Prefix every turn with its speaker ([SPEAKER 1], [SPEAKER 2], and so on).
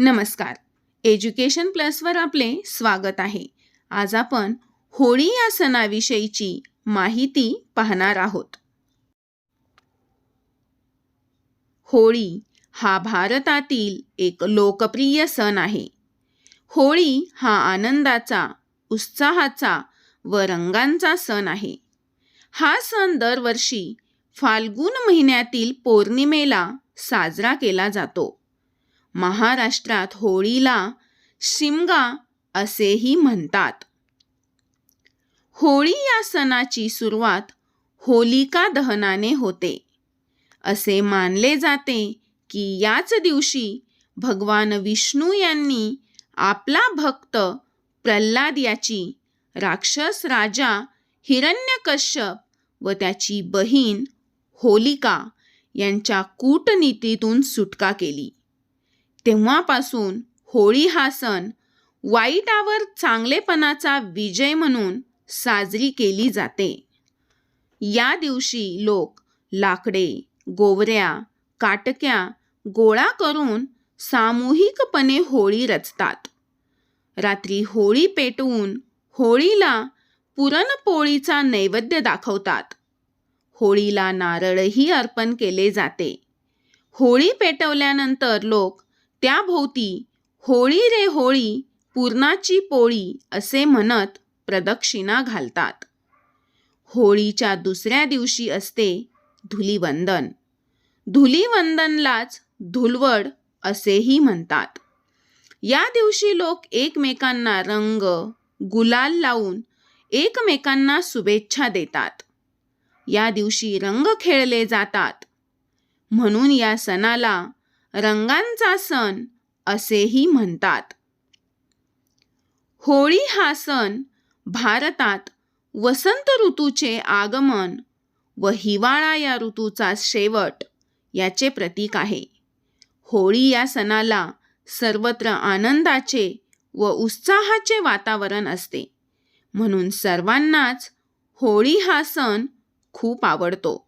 [SPEAKER 1] नमस्कार. एज्युकेशन प्लसवर आपले स्वागत आहे. आज आपण होळी या सणाविषयीची माहिती पाहणार आहोत. होळी हा भारतातील एक लोकप्रिय सण आहे. होळी हा आनंदाचा उत्साहाचा व रंगांचा सण आहे. हा सण दरवर्षी फाल्गुन महिन्यातील पौर्णिमेला साजरा केला जातो. महाराष्ट्रात होळीला शिमगा असेही म्हणतात. होळी या सणाची सुरुवात होलिका दहनाने होते. असे मानले जाते की याच दिवशी भगवान विष्णू यांनी आपला भक्त प्रल्हाद याची राक्षस राजा हिरण्यकश्यप व त्याची बहीण होलिका यांच्या कूटनीतीतून सुटका केली. तेव्हापासून होळी हा सण वाईटावर चांगलेपणाचा विजय म्हणून साजरी केली जाते. या दिवशी लोक लाकडे गोवऱ्या काटक्या गोळा करून सामूहिकपणे होळी रचतात. रात्री होळी पेटवून होळीला पुरणपोळीचा नैवेद्य दाखवतात. होळीला नारळही अर्पण केले जाते. होळी पेटवल्यानंतर लोक त्याभोवती होळी रे होळी पूर्णाची पोळी असे म्हणत प्रदक्षिणा घालतात. होळीच्या दुसऱ्या दिवशी असते धुलीवंदन. धुलीवंदनलाच धुलवड असेही म्हणतात. या दिवशी लोक एकमेकांना रंग गुलाल लावून एकमेकांना शुभेच्छा देतात. या दिवशी रंग खेळले जातात. म्हणून या सणाला रंगांचा सण असेही म्हणतात. होळी हा सण भारतात वसंत ऋतूचे आगमन व हिवाळा या ऋतूचा शेवट याचे प्रतीक आहे. होळी या सणाला सर्वत्र आनंदाचे व उत्साहाचे वातावरण असते. म्हणून सर्वांनाच होळी हा सण खूप आवडतो.